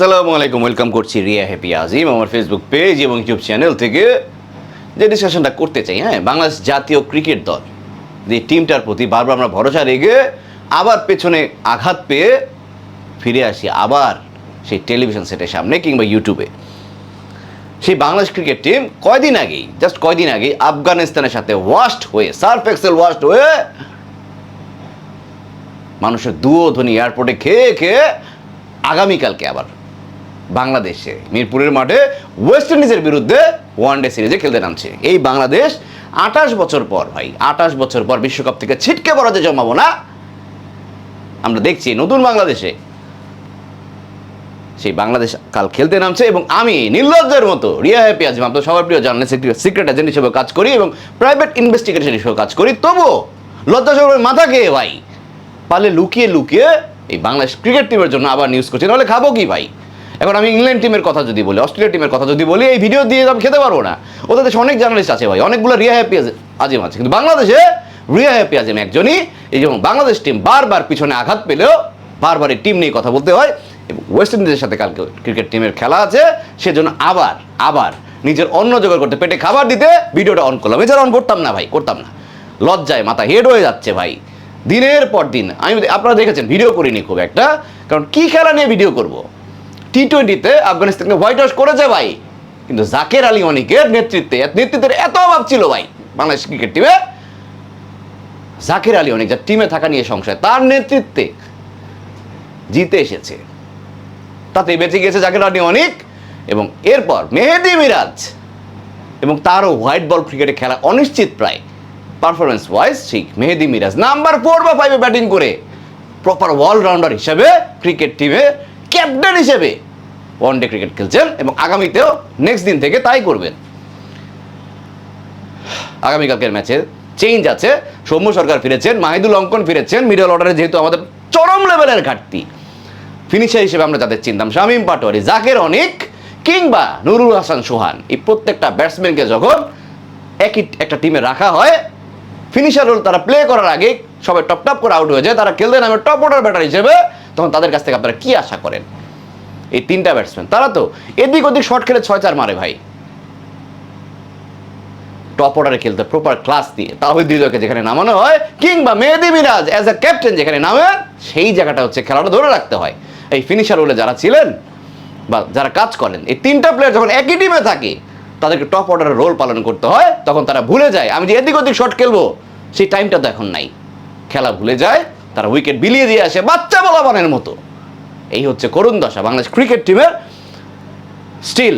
আসসালামু আলাইকুম ওয়েলকাম করছি রিয়া হ্যাপি আজিম, আমার ফেসবুক পেজ এবং ইউটিউব চ্যানেল থেকে। যে ডিসকাশনটা করতে চাই হ্যাঁ বাংলাদেশ জাতীয় ক্রিকেট দল। যে টিমটার প্রতি বারবার আমরা ভরসা রেখে আবার পেছনে আঘাত পেয়ে ফিরে আসি আবার সেই টেলিভিশন সেটের সামনে কিংবা ইউটিউবে সেই বাংলাদেশ ক্রিকেট টিম কয়দিন আগেই জাস্ট কয়দিন আগেই আফগানিস্তানের সাথে ওয়াস্ট হয়ে সার্ফ এক্সেল ওয়াস্ট হয়ে মানুষের দুও ধ্বনি এয়ারপোর্টে খেয়ে খেয়ে আগামীকালকে আবার বাংলাদেশে। মিরপুরের মাঠে ওয়েস্ট ইন্ডিজের বিরুদ্ধে ওয়ান ডে সিরিজে খেলতে নামছে। এই বাংলাদেশ আঠাশ বছর পর, ভাই, আঠাশ বছর পর বিশ্বকাপ থেকে ছিটকে পড়াতে জমাবো না আমরা দেখছি নতুন বাংলাদেশে। সেই বাংলাদেশ কাল খেলতে নামছে এবং আমি নির্লজ্জের মতো, রিয়া হ্যাপি আজিম, আপনার সবার প্রিয় জার্নালিস্ট সিক্রেট এজেন্ট হিসেবে কাজ করি এবং প্রাইভেট ইনভেস্টিগেশন হিসেবে কাজ করি। তবুও লজ্জা সবার মাথা খেয়ে, ভাই, পালে লুকিয়ে লুকিয়ে এই বাংলাদেশ ক্রিকেট টিমের জন্য আবার নিউজ করছি। নাহলে খাব কি, ভাই? এখন আমি ইংল্যান্ড টিমের কথা যদি বলি, অস্ট্রেলিয়া টিমের কথা যদি বলি, এই ভিডিও দিয়ে আমি খেতে পারব না। ওদের দেশে অনেক জার্নালিস্ট আছে ভাই, অনেকগুলো রিয়া হ্যাপি আজিম আছে। কিন্তু বাংলাদেশে রিয়া হ্যাপি আজিম একজনই, এই যেমন বাংলাদেশ টিম বারবার পিছনে আঘাত পেলেও বারবার এই টিম নিয়ে কথা বলতে হয়। ওয়েস্ট ইন্ডিজের সাথে কালকে ক্রিকেট টিমের খেলা আছে, সেজন্য আবার আবার নিজের অন্ন জোগাড় করতে, পেটে খাবার দিতে ভিডিওটা অন করলাম। এছাড়া অন করতাম না ভাই, করতাম না। লজ্জায় মাথা হেড হয়ে যাচ্ছে ভাই। দিনের পর দিন। আমি আপনারা দেখেছেন ভিডিও করিনি খুব একটা। কারণ কি খেলা নিয়ে ভিডিও করব? টি টোয়েন্টিতে আফগানিস্তানকে হোয়াইট হাউস করেছে ভাই। কিন্তু জাকের আলী অনিকের নেতৃত্বে, নেতৃত্বের এত অভাব ছিল ভাই, বাংলাদেশ ক্রিকেট টিমে জাকের আলী অনেক যার টিমে থাকা নিয়ে সংশয়, তার নেতৃত্বে জিতে এসেছে। তাতে বেঁচে গিয়েছে জাকের আলী অনেক এবং এরপর মেহেদি মিরাজ এবং তারও হোয়াইট বল ক্রিকেটে খেলা অনিশ্চিত প্রায়। পারফরমেন্স ওয়াইজ ঠিক, মেহেদি মিরাজ নাম্বার ফোর বা ফাইভে ব্যাটিং করে প্রপার অলরাউন্ডার হিসেবে ক্রিকেট টিমে ক্যাপ্টেন হিসেবে ওয়ান ডে ক্রিকেট খেলছেন এবং আগামীতেও নেক্সট দিন থেকে তাই করবেন। আগামীকালকের ম্যাচে চেঞ্জ আছে। সৌম্য সরকার ফিরেছেন, মাহিদুল অঙ্কন ফিরেছেন মিডল অর্ডারে যেহেতু আমাদের চরম লেভেলের ঘাটতি। ফিনিশার হিসেবে আমরা যাদের চিনতাম, শামীম পাটোয়ারি, জাকের অনিক কিংবা নুরুল হাসান সোহান। এই প্রত্যেকটা ব্যাটসম্যানকে যখন একই একটা টিমে রাখা হয় ফিনিশার রোল তারা প্লে করার আগে সবাই টপ টপ করে আউট হয়ে যায়। তারা খেলতে নামে টপ অর্ডার ব্যাটার হিসেবে তখন তাদের কাছ থেকে আপনারা কি আশা করেন? এই তিনটা ব্যাটসম্যান তারা তো এদিক ওদিক শট খেলে ছয় চার মারে ভাই। টপ অর্ডারে খেলতে প্রপার ক্লাস দিয়ে তাহিদ হৃদয়কে যেখানে নামানো হয়, কিংবা Mehedi Miraz as a captain যেখানে নামে, সেই জায়গাটা হচ্ছে খেলাটা ধরে রাখতে হয়। এই ফিনিশার রোলে যারা ছিলেন বা যারা কাজ করেন, এই তিনটা প্লেয়ার যখন একই টিমে থাকে, তাদেরকে টপ অর্ডারের রোল পালন করতে হয়, তখন তারা ভুলে যায়, আমি যে এদিক ওদিক শট খেলব, সেই টাইমটা তো এখন নাই। খেলা ভুলে যায় তারা উইকেট বিলিয়ে দিয়ে আসে বাচ্চা বলাবানের মতো। এই হচ্ছে করুণ দশা। বাংলাদেশ ক্রিকেট টিমের স্টিল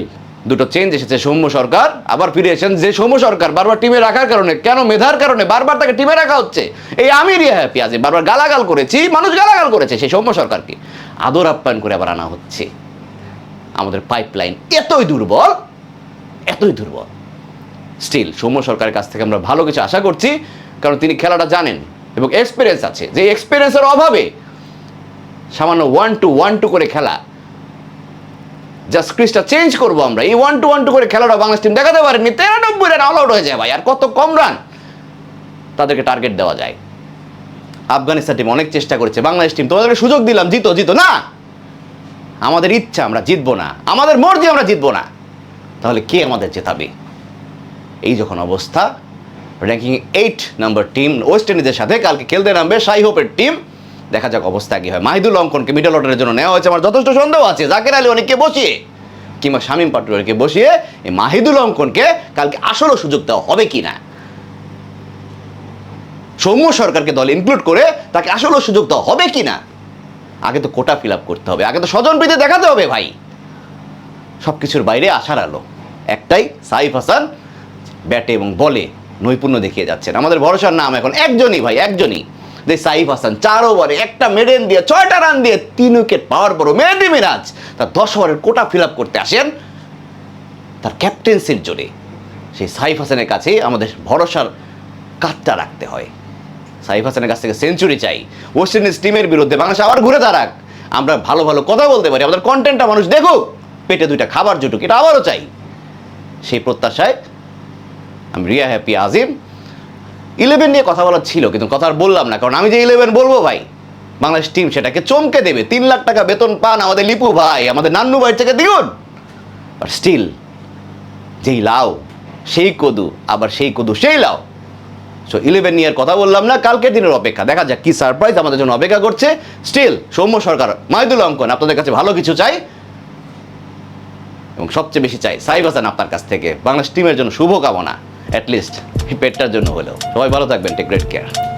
দুটো চেঞ্জ এসেছে সৌম্য সরকার, আবার ফিরে এসেছেন যে সৌম্য সরকার বারবার টিমে রাখার কারণে, কেন মেধার কারণে বারবার তাকে টিমে রাখা হচ্ছে? এই আমি রিয়া হ্যাপি আছি বারবার গালাগাল করেছি, মানুষ গালাগাল করেছে সেই সৌম্য সরকারকে। আদর আপ্যায়ন করে আবার আনা হচ্ছে। আমাদের পাইপলাইন এতই দুর্বল এতই দুর্বল। স্টিল সৌম্য সরকারের কাছ থেকে আমরা ভালো কিছু আশা করছি, কারণ তিনি খেলাটা জানেন এবং এক্সপিরিয়েন্স আছে। যে এক্সপিরিয়েন্সের অভাবে সামান্য ওয়ান টু ওয়ান টু করে খেলা। জাস্ট ক্রিজটা চেঞ্জ করব আমরা। এই ওয়ান টু ওয়ান টু করে খেলাটা বাংলাদেশ টিম দেখাতে পারেনি তেরানব্বই রান অল আউট হয়ে যায় ভাই, আর কত কম রান তাদেরকে টার্গেট দেওয়া যায়। আফগানিস্তান টিম অনেক চেষ্টা করেছে। বাংলাদেশ টিম তোমাদেরকে সুযোগ দিলাম, জিতো জিতো। না! আমাদের ইচ্ছা আমরা জিতবো না। আমাদের মর্জি আমরা জিতবো না। তাহলে কে আমাদের জেতাবে? এই যখন অবস্থা ranking eight number team west ইন্ডিজের সাথে কালকে খেলতে নামবে সাই হোপের টিম দেখা যাক অবস্থা কি হয়। মাহিদুল অঙ্কনকে মিডল অর্ডারের জন্য নেওয়া হয়েছে। আমার যথেষ্ট সন্দেহ আছে। জাকের আলী অনেককে বসিয়ে কিংবা শামীম পাটোয়ারিকে বসিয়ে এই মাহিদুল অঙ্কনকে কালকে আসলও সুযোগ দেওয়া হবে কি না? সৌম্য সরকারকে দল ইনক্লুড করে তাকে আসলও সুযোগ দেওয়া হবে কি না? আগে তো কোটা ফিল আপ করতে হবে। আগে তো স্বজন প্রীতি দেখাতে হবে ভাই। সব কিছুর বাইরে আশার আলো। একটাই সাইফ হাসান ব্যাটে এবং বলে। নৈপুণ্য দেখিয়ে যাচ্ছেন। আমাদের ভরসার নাম এখন একজনই ভাই, একজনই। যে সাইফ হাসান, চার ওভারে একটা মেডেন দিয়ে, ছয়টা রান দিয়ে তিন উইকেট পাওয়ার পরও মেহেদি মিরাজ তার দশ ওভারের কোটা ফিল আপ করতে আসেন। তার ক্যাপ্টেন্সির জোরে সেই সাইফ হাসানের কাছেই আমাদের ভরসার কাঠটা রাখতে হয়। সাইফ হাসানের কাছ থেকে সেঞ্চুরি চাই। ওয়েস্ট ইন্ডিজ টিমের বিরুদ্ধে বাংলাদেশ আবার ঘুরে দাঁড়াক। আমরা ভালো ভালো কথা বলতে পারি। আমাদের কন্টেন্টটা মানুষ দেখুক, পেটে দুইটা খাবার জুটুক, এটা আবারও চাই। সেই প্রত্যাশায় আমি রিয়া হ্যাপি আজিম ইলেভেন নিয়ে কথা বলার ছিল, কিন্তু কথা আর বললাম না, কারণ আমি যে ইলেভেন বলব ভাই, বাংলাদেশ টিম সেটাকে চমকে দেবে। তিন লাখ টাকা বেতন পান আমাদের লিপু ভাই, আমাদের নান্নু ভাই থেকে দিউন বাট স্টিল যেই লাও, সেই কদু, আবার সেই কদু, সেই লাও। সো ইলেভেন ইয়ার কথা বললাম না কালকের দিনের অপেক্ষা। দেখা যাক কি সারপ্রাইজ আমাদের জন্য অপেক্ষা করছে। স্টিল সৌম্য সরকার, মাইদুল অঙ্কন, আপনাদের কাছে ভালো কিছু চাই? এবং সবচেয়ে বেশি চাই সাইব হাসান আপনার কাছ থেকে। বাংলাদেশ টিমের জন্য শুভকামনা। অ্যাটলিস্ট পেটটার জন্য হলেও। সবাই ভালো থাকবেন টেক গ্রেট কেয়ার